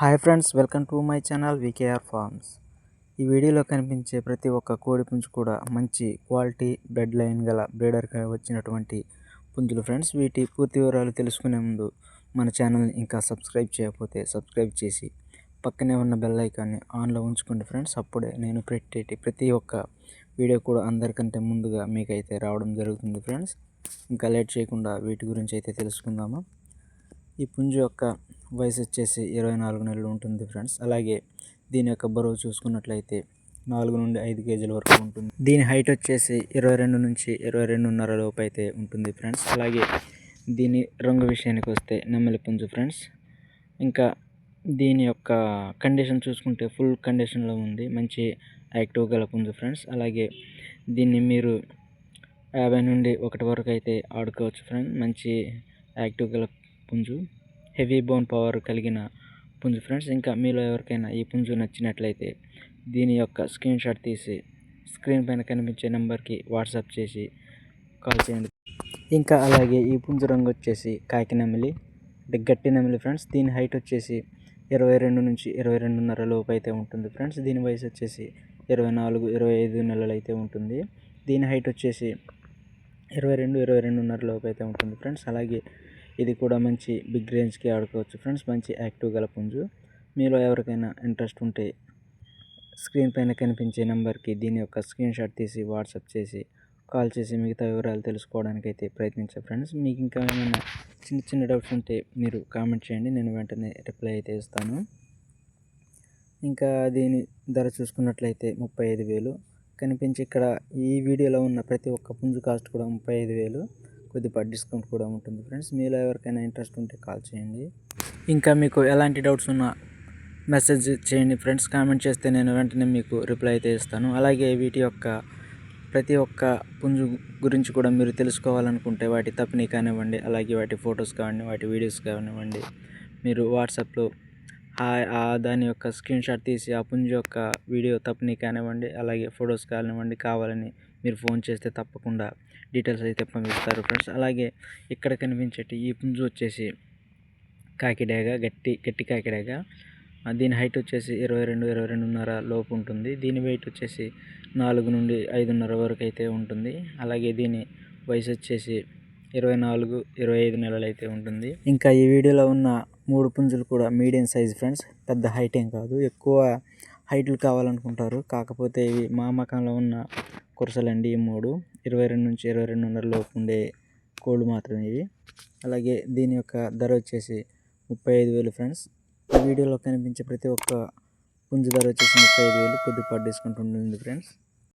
Hi friends welcome to my channel VKR farms. ఈ వీడియోలో కనిపించే ప్రతి ఒక్క కోడి పుంజు కూడా మంచి క్వాలిటీ బెడ్ లైన్ గల బ్రీడర్గా వచ్చినటువంటి పుంజులు ఫ్రెండ్స్. వీటి పూర్తి వివరాలు తెలుసుకునే ముందు మన ఛానల్ని ఇంకా సబ్స్క్రైబ్ చేయకపోతే సబ్స్క్రైబ్ చేసి పక్కనే ఉన్న బెల్ ఐకాన్ని ఆన్లో ఉంచుకోండి ఫ్రెండ్స్. అప్పుడే నేను పెట్టేటి ప్రతి ఒక్క వీడియో కూడా అందరికంటే ముందుగా మీకైతే రావడం జరుగుతుంది ఫ్రెండ్స్. ఇంకా లేట్ చేయకుండా వీటి గురించి అయితే తెలుసుకుందామా? ఈ పుంజు యొక్క వయసు వచ్చేసి ఇరవై నాలుగు నెలలు ఉంటుంది ఫ్రెండ్స్. అలాగే దీని యొక్క బరువు చూసుకున్నట్లయితే నాలుగు నుండి ఐదు కేజీల వరకు ఉంటుంది. దీని హైట్ వచ్చేసి ఇరవై రెండు నుంచి ఇరవై రెండున్నర లోపు అయితే ఉంటుంది ఫ్రెండ్స్. అలాగే దీని రంగు విషయానికి వస్తే నెమ్మలి పుంజు ఫ్రెండ్స్. ఇంకా దీని యొక్క కండిషన్ చూసుకుంటే ఫుల్ కండిషన్లో ఉంది. మంచి యాక్టివ్ గల పుంజు ఫ్రెండ్స్. అలాగే దీన్ని మీరు యాభై నుండి ఒకటి వరకు అయితే ఆడుకోవచ్చు ఫ్రెండ్స్ మంచి యాక్టివ్ గల పుంజు. హెవీ బోన్ పవర్ కలిగిన పుంజు. ఫ్రెండ్స్ ఇంకా మీలో ఎవరికైనా ఈ పుంజు నచ్చినట్లయితే దీని యొక్క స్క్రీన్ షాట్ తీసి స్క్రీన్ పైన కనిపించే నెంబర్కి వాట్సాప్ చేసి కాల్ చేయండి. ఇంకా అలాగే ఈ పుంజు రంగు వచ్చేసి కాకి నెమలి. అంటే గట్టి నెమలి ఫ్రెండ్స్. దీని హైట్ వచ్చేసి ఇరవై రెండు నుంచి ఇరవై రెండున్నర లోపు అయితే ఉంటుంది ఫ్రెండ్స్. దీని వయసు వచ్చేసి ఇరవై నాలుగు ఇరవై ఐదు నెలలు అయితే ఉంటుంది. దీని హైట్ వచ్చేసి ఇరవై రెండు ఇరవై రెండున్నర లోపు అయితే ఉంటుంది ఫ్రెండ్స్. అలాగే ఇది కూడా మంచి బిగ్ రేంజ్కి ఆడుకోవచ్చు ఫ్రెండ్స్. మంచి యాక్టివ్ గల పుంజు. మీలో ఎవరికైనా ఇంట్రెస్ట్ ఉంటే స్క్రీన్ పైన కనిపించే నెంబర్కి దీని యొక్క స్క్రీన్ షాట్ తీసి వాట్సాప్ చేసి కాల్ చేసి మిగతా వివరాలు తెలుసుకోవడానికి అయితే ప్రయత్నించే ఫ్రెండ్స్. మీకు ఇంకా ఏమైనా చిన్న చిన్న డౌట్స్ ఉంటే మీరు కామెంట్ చేయండి. నేను వెంటనే రిప్లై అయితే ఇస్తాను. ఇంకా దీని ధర చూసుకున్నట్లయితే ముప్పై ఐదు వేలు. కనిపించి ఇక్కడ ఈ వీడియోలో ఉన్న ప్రతి ఒక్క పుంజు కాస్ట్ కూడా ముప్పై ఐదు వేలు. కొద్దిపాటి డిస్కౌంట్ కూడా ఉంటుంది ఫ్రెండ్స్ మీలో ఎవరికైనా ఇంట్రెస్ట్ ఉంటే కాల్ చేయండి. ఇంకా మీకు ఎలాంటి డౌట్స్ ఉన్నా మెసేజ్ చేయండి ఫ్రెండ్స్ కామెంట్ చేస్తే నేను వెంటనే మీకు రిప్లై అయితే ఇస్తాను. అలాగే వీటి యొక్క ప్రతి ఒక్క పుంజు గురించి కూడా మీరు తెలుసుకోవాలనుకుంటే వాటి తప్పని కానివ్వండి అలాగే వాటి ఫొటోస్ కానివ్వండి వాటి వీడియోస్ కానివ్వండి మీరు వాట్సాప్లో దాని యొక్క స్క్రీన్ షాట్ తీసి ఆ పుంజు యొక్క వీడియో తప్పని కానివ్వండి అలాగే ఫొటోస్ కానివ్వండి కావాలని మీరు ఫోన్ చేస్తే తప్పకుండా డీటెయిల్స్ అయితే పంపిస్తారు ఫ్రెండ్స్. అలాగే ఇక్కడ కనిపించేటి ఈ పుంజు వచ్చేసి కాకిడాగా గట్టి గట్టి కాకిడాగా. దీని హైట్ వచ్చేసి ఇరవై రెండు ఇరవై రెండున్నర లోపు ఉంటుంది. దీని వెయిట్ వచ్చేసి నాలుగు నుండి ఐదున్నర వరకు అయితే ఉంటుంది. అలాగే దీని వయసు వచ్చేసి ఇరవై నాలుగు ఇరవై ఐదు నెలలు అయితే ఉంటుంది. ఇంకా ఈ వీడియోలో ఉన్న మూడు పుంజులు కూడా మీడియం సైజ్ ఫ్రెండ్స్. పెద్ద హైట్ ఏం కాదు. ఎక్కువ హైట్లు కావాలనుకుంటారు. కాకపోతే ఇవి మా మకంలో ఉన్న కురసలండి ఈ మూడు. ఇరవై రెండు నుంచి ఇరవై రెండున్నర లోపు ఉండే కోళ్ళు మాత్రమే ఇవి. అలాగే దీని యొక్క ధర వచ్చేసి ముప్పై ఐదు వేలు ఫ్రెండ్స్. ఈ వీడియోలో కనిపించే ప్రతి ఒక్క పుంజు ధర వచ్చేసి ముప్పై ఐదు వేలు కొద్దిపాటు డిస్కౌంట్ ఉంటుంది ఫ్రెండ్స్.